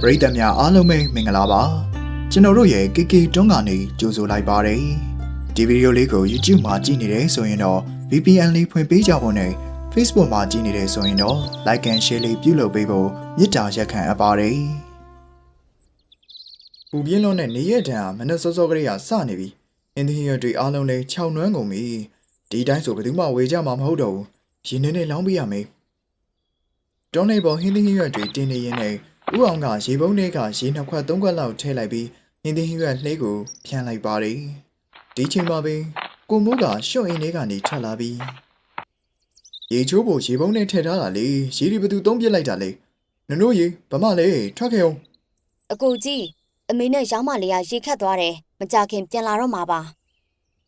ပရိသတ်များအားလုံးပဲမင်္ဂလာပါကျွန်တော်တို့ရဲ့ KK တွန်းကနေကြိုဆိုလိုက်ပါတယ်ဒီဗီဒီယိုလေးကို YouTube မှာကြည့်နေတယ်ဆိုရင်တော့ VPN လေးဖွင့်ပေးကြဖို့နဲ့ Facebook မှာကြည့်နေတယ်ဆိုရင်တော့ Like and Share လေးပြုလုပ်ပေးဖို့မေတ္တာရက်ခံအပ်ပါတယ်ပူပြင်းလုံးနဲ့နေရက်တံဟာမနက်စောစောကလေးကစနေပြီအင်းဒီရတွေအားလုံးလည်းခြောက်နှွမ်းကုန်ပြီဒီတိုင်းဆိုဘယ်သူမှဝေကြမှာမဟုတ်တော့ဘူးရင်းနေနေလောင်းပေးရမယ်တွန်းနေပေါ်ဟင်းသီးရွက်တွေတင်းနေရင်းနဲ့ ဦးအောင်ကရေပုံးထဲကရေနှစ်ခွက်သုံးခွက်လောက်ထည့်လိုက်ပြီးဟင်းသီးဟင်းရွက်လှဲကိုဖြန်းလိုက်ပါတယ်။ဒီချိန်မှာပဲကိုမိုးကရှော့အင်းထဲကနေထွက်လာပြီးရေချိုးဖို့ရေပုံးထဲထည့်ထားတာလေရေဒီဘသူသုံးပြစ်လိုက်တာလေနင်တို့ရေဗမာလေထွက်ခဲ့အောင်အကူကြီးအမေနဲ့ရောင်းမလေးကရေခတ်သွားတယ်မကြခင်ပြန်လာတော့မှာပါ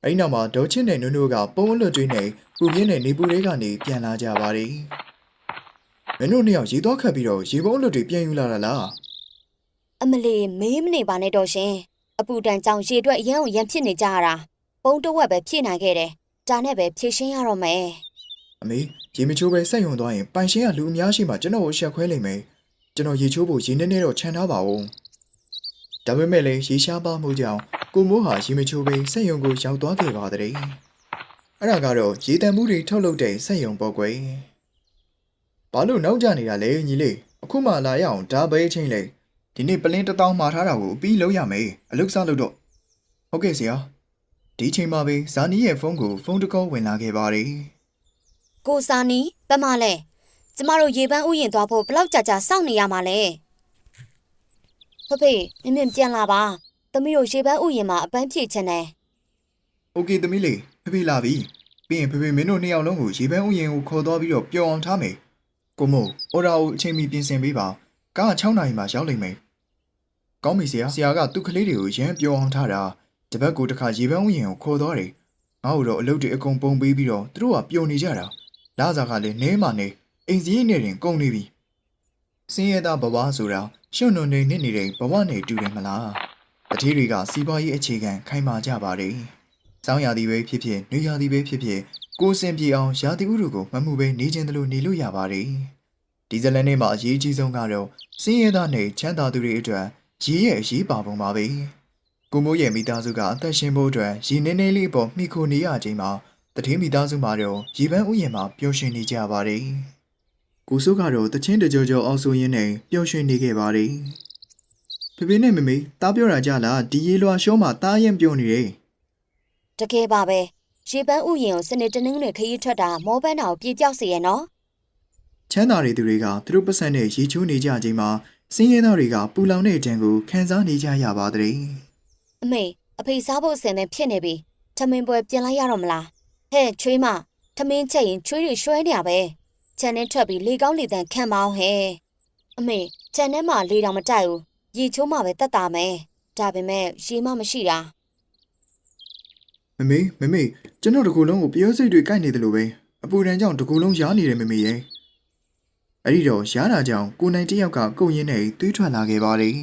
အဲ့ဒီနောက်မှာဒေါ်ချင်းနဲ့နုံတို့ကပုံလွတ်တွေးနေပူပြင်းတဲ့နေပူတွေကနေပြန်လာကြပါတယ် မင်းတို့နှစ်ယောက်ရေသွားခတ်ပြီးတော့ရေပုံးလွတ်တွေပြန်ယူလာတာလားအမလီမေးမနေပါနဲ့တော့ရှင်အပူတန်ကြောင့်ရေအတွက်ရမ်းအောင်ရမ်းဖြစ်နေကြရတာပုံတဝက်ပဲဖြစ်နိုင်ခဲ့တယ်ဒါနဲ့ပဲဖြည့်ရှင်းရတော့မယ်အမေရေမချိုးပဲဆက်ယုံသွားရင်ပိုင်ရှင်ကလူအများရှိမှကျွန်တော်ကိုရှက်ခွဲလိမ့်မယ်ကျွန်တော်ရေချိုးဖို့ရေနည်းနည်းတော့ခြံထားပါဦးဒါပေမဲ့လည်းရေရှားပါမှုကြောင့်ကိုမိုးဟာရေမချိုးပဲဆက်ယုံကိုရောက်သွားခဲ့ပါတဲ့အဲ့ဒါကတော့ရေတံမှုတွေထုတ်လုပ်တဲ့ဆက်ယုံပေါ့ကွယ် ဘာလို့နောက်ကျနေတာလဲညီလေးအခုမှလာရအောင်ဒါပဲချင်းလေဒီနေ့ပလင်းတစ်တောင်းမှာထားတာကိုအပြီးလုံးရမယ်အလုတ်စားလို့တော့ဟုတ်ကဲ့ဆရာဒီချိန်မှာပဲဇာနီးရဲ့ဖုန်းကိုဖုန်းတကောဝင်လာခဲ့ပါတယ် ကိုစာနီဘယ်မှလဲကျမတို့ရေပန်းဥယျင်သွားဖို့ဘလောက်ကြာကြာစောင့်နေရမှာလဲဖဖေမြင်မြင်ပြန်လာပါသမီးတို့ရေပန်းဥယျင်မှာအပန်းဖြည့်ချင်တယ် ။โอเคသမီးလေးဖေဖေလာပြီ။ပြီးရင်ဖေဖေမင်းတို့နှစ်ယောက်လုံးကိုရေပန်းဥယျာဉ်ကိုခေါ်သွားပြီးတော့ပျော်အောင်ထားမယ်။ ကိုမို့အော်ဒါကိုအချိန်မီပြင်ဆင်ပေးပါ။ကားက6နာရီမှရောက်လိမ့်မယ်။ကောင်းပြီဆရာ။ဆရာကသူ့ကလေးတွေကိုရမ်းပျော်အောင်ထားတာ။တပတ်ကိုတစ်ခါရေပန်းဥယျာဉ်ကိုခေါ်သွားတယ်။ငါ့တို့တော့အလုပ်တွေအကုန်ပုံပေးပြီးတော့သူတို့ကပျော်နေကြတာ။လာစားကလည်းနဲမှနေအိမ်စည်းနဲ့တင်ကုန်နေပြီ။စင်းရဲသားဘဝဆိုတာရှွန့်နုံနေနစ်နေတဲ့ဘဝနဲ့တူတယ်မလား။တတိတွေကစီးပွားရေးအခြေခံခိုင်မာကြပါတယ်။စောင်းရာသီပဲဖြစ်ဖြစ်၊နေရာသီပဲဖြစ်ဖြစ် ကိုယ်စင်ပြေအောင်ရာသီဥတုကိုမမှုပဲနေခြင်းတလို့နေလို့ရပါတယ်။ဒီဇလန်နဲ့မှာအရေးကြီးဆုံးကတော့စင်းရဲသားနဲ့ချမ်းသာသူတွေအတွက်ရည်ရဲ့အရေးပါပုံပါပဲ။ကိုမိုးရဲ့မိသားစုကအသက်ရှင်ဖို့အတွက်ရည်နေနေလေးပေါ်မိခိုနေရခြင်းမှာတထင်းမိသားစုမှာတော့ရည်ပန်းဥယျာဉ်မှာပျော်ရွှင်နေကြပါတယ်။ကိုစုကတော့တချင်းတကြောကြောအောင်ဆိုရင်းနဲ့ပျော်ရွှင်နေခဲ့ပါတယ်။ဖေဖေနဲ့မမေတားပြောတာကြလားဒီရေလွှာရှောမှာတားရင်ပြုံးနေတယ်တကယ်ပါပဲ ရေပန်းဥယျင်ကိုစနေတနင်္ဂနွေခရီးထွက်တာမောပန်းတာကိုပြေပြောက်စေရနော်ချမ်းသာတဲ့သူတွေကသူတို့ပတ်စံနဲ့ရေချိုးနေကြခြင်းမှာစင်းရဲသားတွေကပူလောင်တဲ့ဒဏ်ကိုခံစားနေကြရပါတဲ့အမေအဖေစားဖို့အစင်နဲ့ဖြစ်နေပြီထမင်းပွဲပြင်လိုက်ရတော့မလားဟဲ့ချွေးမထမင်းချက်ရင်ချွေးတွေရွှဲနေရပဲခြံထဲထွက်ပြီးလေကောင်းလေတန်ခံမအောင်ဟဲ့အမေခြံထဲမှာလေတောင်မတိုက်ဘူးရေချိုးမှပဲတက်တာမယ်ဒါပေမဲ့ရေမမရှိတာ မမေမမေကျွန်တော်တကူလုံးကိုပြောစိတ်တွေကြိုက်နေတယ်လို့ပဲအပူဒဏ်ကြောင့်တကူလုံးရားနေတယ်မမေရဲ့အဲ့ဒီတော့ရားတာကြောင့်ကိုနိုင်တယောက်ကကုတ်ရင်းနဲ့သွေးထွက်လာခဲ့ပါတယ်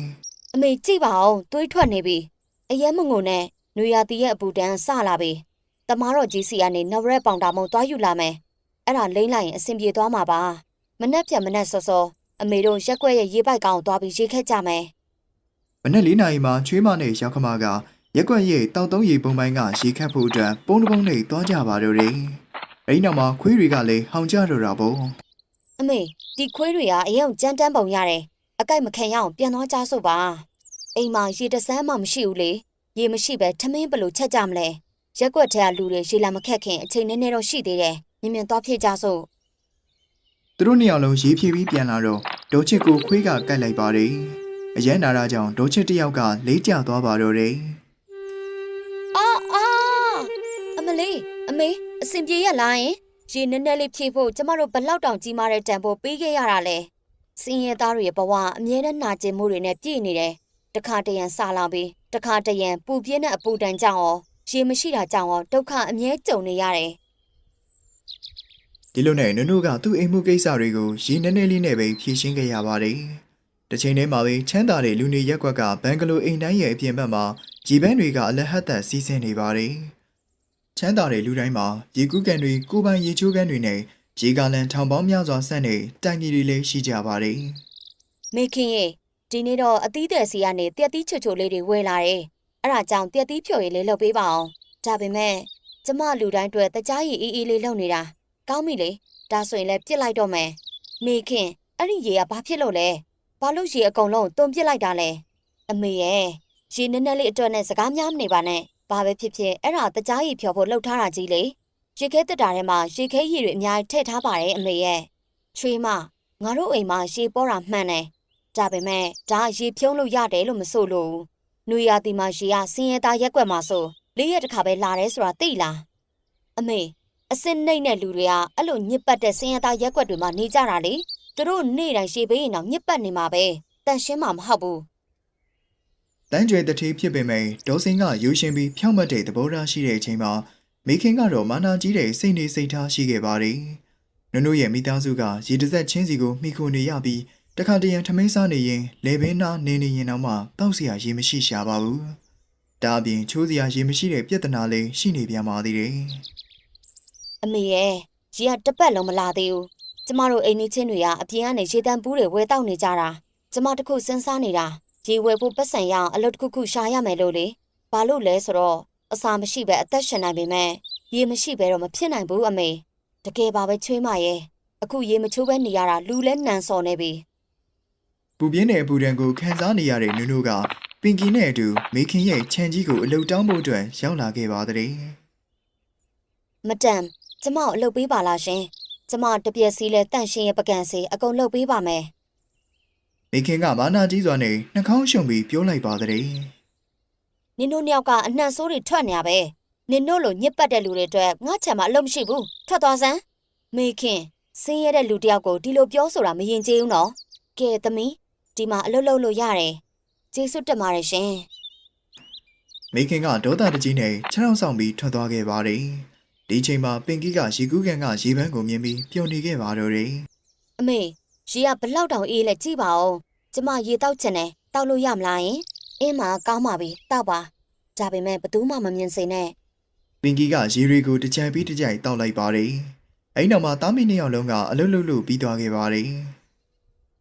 အမေကြည့်ပါဦးသွေးထွက်နေပြီအရက်မငုံနဲ့နွေရာသီရဲ့အပူတန်းစလာပြီတမားတော်ကြီးစီကနေနဝရက်ပေါင်တာမုံသွားယူလာမယ်အဲ့ဒါလိမ့်လိုက်ရင်အဆင်ပြေသွားမှာပါမနှက်ပြက်မနှက်စောစောအမေတို့ရက်ွက်ရဲ့ရေပိုက်ကောင်ကိုသွားပြီးရေခက်ကြမယ်မနေ့လေးနာရီမှာချွေးမနဲ့ရောက်ခမက ရက်ကွက်ရဲ့တောက်တုံးရီပုံပိုင်းကရေခတ်ဖို့အတွက်ပုံတစ်ပုံနဲ့သွားကြပါတော့တယ်အဲ့ဒီနောက်မှာခွေးတွေကလည်းဟောင်ကြတော့တာပေါ့အမေဒီခွေးတွေကအရင်ကကြမ်းတမ်းပုံရတယ်အကိုက်မခံရအောင်ပြန်သွားကြစို့ပါအိမ်မှာရေတစမ်းမှမရှိဘူးလေရေမရှိပဲထမင်းဘယ်လို့ချက်ကြမလဲရက်ွက်ထဲကလူတွေရေလာမခက်ခင်အချိန်နည်းနည်းတော့ရှိသေးတယ်မြင်မြင်သွားဖြစ်ကြစို့သူတို့နှစ်ယောက်လုံးရေးဖြည့်ပြီးပြန်လာတော့ဒေါချစ်ကိုခွေးကကတ်လိုက်ပါတယ်အရန်နာတာကြောင့်ဒေါချစ်တစ်ယောက်ကလေးကျသွားပါတော့တယ် လေးအမေအစင်ပြေရလားယင်ရေနည်းနည်းလေးဖြည့်ဖို့ကျမတို့ဘလောက်တောင်ကြီးမားတဲ့တန်ဖိုးပေးခဲ့ရတာလဲစင်ရဲသားတွေရဲ့ဘဝအမြဲတမ်းနှာကျင်မှုတွေနဲ့ပြည့်နေတယ်တခါတရံစလာပြီးတခါတရံပူပြင်းတဲ့အပူတန်ကြောင့်ရောရေမရှိတာကြောင့်ရောဒုက္ခအမြဲကြုံနေရတယ်ဒီလိုနဲ့နုနုကသူ့အိမ်မှုကိစ္စတွေကိုရေနည်းနည်းလေးနဲ့ပဲဖြေရှင်းခဲ့ရပါတယ်တစ်ချိန်တည်းမှာပဲချမ်းသာတဲ့လူနေရက်ကွက်ကဘန်ဂလိုအိမ်တိုင်းရဲ့အပြင်ဘက်မှာရေပန်းတွေကအလဟတ်တန်စီးဆင်းနေပါတယ် ချမ်းသာတဲ့လူတိုင်းမှာရေကူးကန်တွေကိုယ်ပိုင်ရေချိုးကန်တွေနဲ့ရေကာလန်ထောင်ပေါင်းများစွာဆန့်တဲ့တိုင်ကြီးတွေလည်းရှိကြပါတယ်မေခင်ရေထဒီနေ့တော့အသီးတဲ့စီကနေတက်သီးချွတ်ချွတ်လေးတွေဝယ်လာတယ်အဲ့ဒါကြောင့်တက်သီးဖြိုရည်လေးလုပ်ပေးပါအောင်ဒါပေမဲ့ကျမလူတိုင်းအတွက်တကြားရည်အေးအေးလေးလုပ်နေတာကောင်းပြီလေဒါဆိုရင်လည်းပြစ်လိုက်တော့မယ်မိခင်အဲ့ဒီရေကဘာဖြစ်လို့လဲဘာလို့ရေအကုန်လုံးတွန်းပြစ်လိုက်တာလဲအမေရဲ့ရေနည်းနည်းလေးအတွက်နဲ့စကားများမနေပါနဲ့ ဘာပဲဖြစ်ဖြစ်အဲ့ဒါတကြားရည်ဖြော်ဖို့လှုပ်ထားတာကြီးလေရေခဲတက်တာထဲမှာရေခဲရည်တွေအများကြီးထည့်ထားပါတယ်အမေရဲ့ချွေးမငါတို့အိမ်မှာရေပေါ်တာမှန်တယ်ဒါပေမဲ့ဒါရေဖြုံးလို့ရတယ်လို့မဆိုလို့ဘူးနွေရာသီမှာရေကဆင်းရဲသားရက်ွက်မှာဆိုလေးရက်တစ်ခါပဲလာတယ်ဆိုတာသိလားအမေအစင်နှိမ့်တဲ့လူတွေကအဲ့လိုညစ်ပတ်တဲ့ဆင်းရဲသားရက်ွက်တွေမှာနေကြတာလေသူတို့နေ့တိုင်းရေပေးရင်တော့ညစ်ပတ်နေမှာပဲတန်ရှင်းမှာမဟုတ်ဘူး တန်းကျွဲတထေးဖြစ်ပေမဲ့ဒေါ်စင်းကရိုးရှင်ပြီးဖြောင့်မတ်တဲ့သဘောထားရှိတဲ့အချိန်မှာမိခင်ကတော့မာနာကြီးတဲ့စိတ်နေစိတ်ထားရှိခဲ့ပါတယ်။နွနွရဲ့မိသားစုကရေတဆက်ချင်းစီကိုမိခိုနေရပြီးတခါတရံထမင်းစားနေရင်လေဘင်းနာနေနေရင်တော့မှတောက်စရာရေမရှိရှာပါဘူး။ဒါအပြင်ချိုးစရာရေမရှိတဲ့ပြဿနာလေးရှိနေပြန်ပါသေးတယ်။အမေရဲ့ရေကတစ်ပတ်လုံးမလာသေးဘူး။ကျမတို့အိမ်နေချင်းတွေကအပြင်ကနေရေတံပူးတွေဝဲတောက်နေကြတာ။ကျမတခုစဉ်းစားနေတာ။ ရေဝဲဖို့ပတ်စံရအောင်အလုပ်တစ်ခုခုရှာရမယ်လို့လေဘာလို့လဲဆိုတော့အစာမရှိပဲအသက်ရှင်နိုင်ပေမဲ့ရေမရှိပဲတော့မဖြစ်နိုင်ဘူးအမေတကယ်ပါပဲချွေးမရဲ့အခုရေမချိုးပဲနေရတာလူလဲနန်စော်နေပြီ။ပူပြင်းတဲ့အပူဒဏ်ကိုခံစားနေရတဲ့နုံနုကပင်ကီနဲ့အတူမိခင်ရဲ့ခြံကြီးကိုအလုတောင်းဖို့အတွက်ရောက်လာခဲ့ပါတဲ့။မတန်ကျမကိုအလုပ်ပေးပါလားရှင်ကျမတပြက်စီးလဲတန့်ရှင်းရဲ့ပကံစီအကုန်လုပ်ပေးပါမယ် မိခင်ကမာနာကြီးစွာနဲ့နှာခေါင်းရှုံပြီးပြောလိုက်ပါတဲ့နင်တို့နှစ်ယောက်ကအနှံ့ဆိုးတွေထွက်နေရပဲနင်တို့လိုညစ်ပတ်တဲ့လူတွေအတွက်ငါချံမှာအလုပ်မရှိဘူးထွက်သွားစမ်းမေခင်ဆင်းရဲတဲ့လူတစ်ယောက်ကိုဒီလိုပြောဆိုတာမရင်ကျေးဘူးနော်ကဲသမီးဒီမှာအလုပ်လုပ်လို့ရတယ်ကျေးဇူးတင်ပါတယ်ရှင်မိခင်ကဒေါသတကြီးနဲ့ခြေထောက်ဆောင်ပြီးထွက်သွားခဲ့ပါတယ်ဒီချိန်မှာပင်ကီကရေကူးကန်ကရေပန်းကိုမြင်ပြီးပျော်နေခဲ့ပါတော့တယ်အမေ ရေကဘလောက်တောင်အေးလဲကြည့်ပါဦးကျမရေတောက်ချင်တယ်တောက်လို့ရမလားယင်အင်းမကောင်းပါပြီတောက်ပါဒါပေမဲ့ဘသူမှမမြင်စေနဲ့ပင်ကီကရေတွေကိုတစ်ကြိမ်ပြီးတစ်ကြိမ်တောက်လိုက်ပါတယ်အဲ့နောက်မှာသားမီးနှစ်ယောက်လုံးကအလွတ်လွတ်လွတ်ပြီးသွားခဲ့ပါတယ်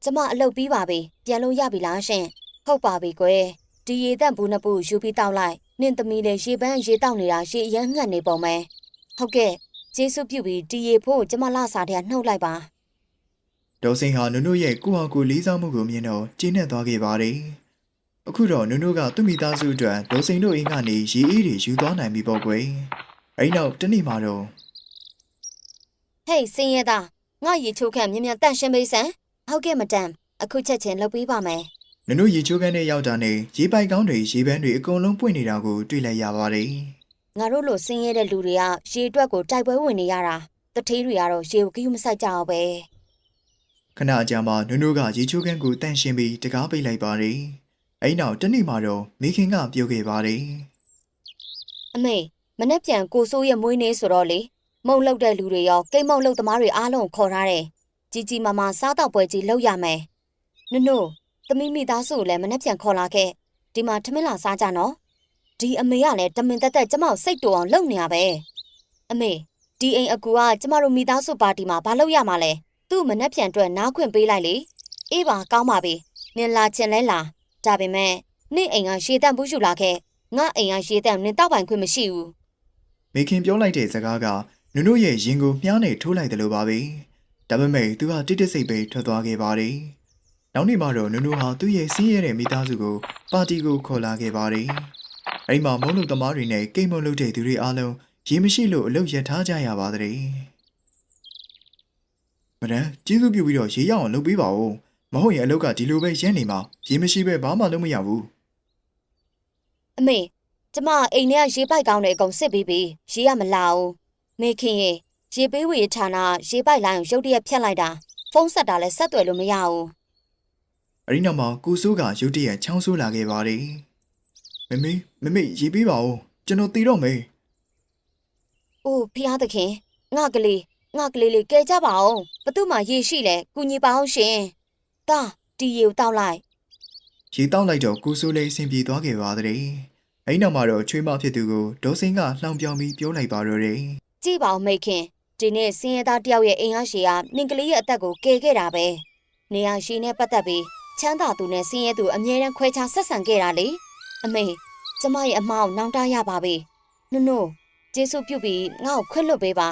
ကျမအလုပ်ပြီးပါပြီပြန်လို့ရပြီလားရှင်ဟုတ်ပါပြီကွယ်ဒီရေသက်ဘူးနှစ်ပူယူပြီးတောက်လိုက်နင့်သမီးလည်းရေပန်းရေတောက်နေတာရေအရမ်းငှက်နေပုံပဲဟုတ်ကဲ့ကျေးဇူးပြုပြီးဒီရေဖို့ကျမလာစားတဲ့နှုတ်လိုက်ပါ ဒေါ်စင်ဟာနုံနုရဲ့ကိုယ့်ဟာကိုယ်လေးစားမှုကိုမြင်တော့ကျင်းနဲ့သွားခဲ့ပါတယ်အခုတော့နုံနုကသူ့မိသားစုအတွက်ဒေါ်စင်တို့အိမ်ကနေရေအေးတွေယူသွားနိုင်ပြီပေါ့ကွယ်အဲ့နောက်တနေ့မှာတော့ဟေးစင်းရဲသားငါရေချိုးခန့်မြင်မြန်တန့်ရှင်းပေးစမ်းဟုတ်ကဲ့မတန်အခုချက်ချင်းလုပ်ပေးပါမယ်နုံနုရေချိုးခန်းနဲ့ရောက်တာနဲ့ရေပိုက်ကောင်းတွေရေပန်းတွေအကုန်လုံးပွင့်နေတာကိုတွေ့လိုက်ရပါတယ်ငါတို့လိုစင်းရဲတဲ့လူတွေကရေအတွက်ကိုတိုက်ပွဲဝင်နေရတာတထေးတွေကတော့ရေကိုကြည့်မဆိုင်ကြအောင်ပဲ ခဏအကြာမှာနုံနုကရေချိုးခန်းကိုတန့်ရှင်းပြီးတကားပိတ်လိုက်ပါတယ်အဲ့နောက်တနေ့မှာတော့မိခင်ကပြောခဲ့ပါတယ်အမေမနေ့ပြန်ကိုစိုးရဲ့မွေးနေ့ဆိုတော့လေမုံလောက်တဲ့လူတွေရောကိတ်မုံလောက်သမားတွေအားလုံးကိုခေါ်ထားတယ်ကြီးကြီးမားမားစားတော့ပွဲကြီးလုပ်ရမယ်နုနုသမီးမိသားစုကိုလည်းမနေ့ပြန်ခေါ်လာခဲ့ဒီမှာထမင်းလာစားကြနော်ဒီအမေကလည်းတမင်တက်တက်ကျမကိုစိတ်တူအောင်လုပ်နေရပဲအမေဒီအိမ်အကူကကျမတို့မိသားစုပါတီမှာဘာလုပ်ရမှာလဲ သူ့မနေ့ပြန်အတွက်နားခွင့်ပေးလိုက်လေအေးပါကောင်းပါပြီနင်လာချင်လဲလာဒါပေမဲ့နေ့အိမ်ကရှေတန့်ဘူးရှူလာခဲ့ငါအိမ်ကရှေတန့်နင်တောက်ပိုင်ခွင့်မရှိဘူးမိခင်ပြောလိုက်တဲ့စကားကနုံနုရဲ့ရင်ကိုမြားနဲ့ထိုးလိုက်တယ်လို့ပါပဲဒါပေမဲ့သူကတိတိစိတ်ပဲထွက်သွားခဲ့ပါတယ်နောက်နေ့မှာတော့နုံနုဟာသူ့ရဲ့စီးရဲတဲ့မိသားစုကိုပါတီကိုခေါ်လာခဲ့ပါတယ်အဲ့မှာမုံလုံသမားတွေနဲ့ကိတ်မုံလုပ်တဲ့သူတွေအားလုံးရေမရှိလို့အလုပ်ရထားကြရပါတဲ့ မဒန်ကျေးဇူးပြုပြီးတော့ရေရအောင်လုပ်ပေးပါဦးမဟုတ်ရင်အလုပ်ကဒီလိုပဲရမ်းနေမှာရေမရှိပဲဘာမှလုပ်မရဘူးအမေကျမအိမ်ထဲကရေပိုက်ကောင်းတွေအကုန်စစ်ပြီးပြီရေကမလာဘူးမေခင်ရေရေပေးဝေဌာနရေပိုက်လိုင်းကိုရုတ်တရက်ဖြတ်လိုက်တာဖုန်းဆက်တာလည်းဆက်သွယ်လို့မရဘူးအဲ့ဒီနောက်မှာကိုစိုးကရုတ်တရက်ချောင်းဆိုးလာခဲ့ပါတယ်မမေမမေရေပေးပါဦးကျွန်တော်တည်တော့မေ။အိုးဖျားသခင်ငါကလေး ငါကလေးလေးကဲကြပါအောင်ဘသူမှရေရှိလဲကုညီပါအောင်ရှင်။တာဒီရေကိုတောက်လိုက်ရေတောက်လိုက်တော့ကိုစိုးလေးအဆင်ပြေသွားခဲ့ပါတဲ့။အဲ့နောက်မှာတော့ချွေးမဖြစ်သူကိုဒေါ်စင်ကလှောင်ပြောင်ပြီးပြောလိုက်ပါတော့တယ်ကြည့်ပါဦးမေခင်ဒီနေ့စင်းရဲသားတယောက်ရဲ့အိမ်အားရှိကနင်ကလေးရဲ့အသက်ကိုကယ်ခဲ့တာပဲ။နေရရှိနဲ့ပတ်သက်ပြီးချမ်းသာသူနဲ့ဆင်းရဲသူအမြဲတမ်းခွဲခြားဆက်ဆံခဲ့တာလေအမေကျမရဲ့အမားကိုနောင်တရပါပြီနုနုကျေးဇူးပြုပြီးငါ့ကိုခွင့်လွတ်ပေးပါ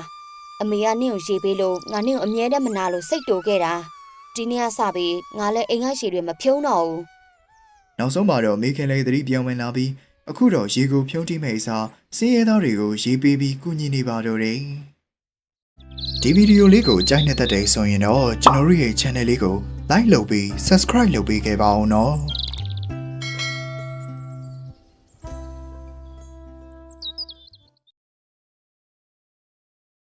အမေကနင့်ကိုရေပေးလို့ငါနင့်ကိုအမြဲတမ်းမနာလို့စိတ်တိုခဲ့တာဒီနေ့ကစပြီးငါလည်းအိမ်ကရှည်တွေမဖြုံးတော့ဘူးနောက်ဆုံးမှာတော့မိခင်လေးသတိပြောင်းဝင်လာပြီးအခုတော့ရေကိုဖြုံးတိမဲ့အစားစင်းရဲသားတွေကိုရေးပေးပြီးကူညီနေပါတော့တယ်ဒီဗီဒီယိုလေးကိုကြိုက်နေတဲ့တဲ့ဆိုရင်တော့ကျွန်တော်တို့ရဲ့ channel လေးကို like လုပ်ပြီး subscribe လုပ်ပေးခဲ့ပါအောင်နော်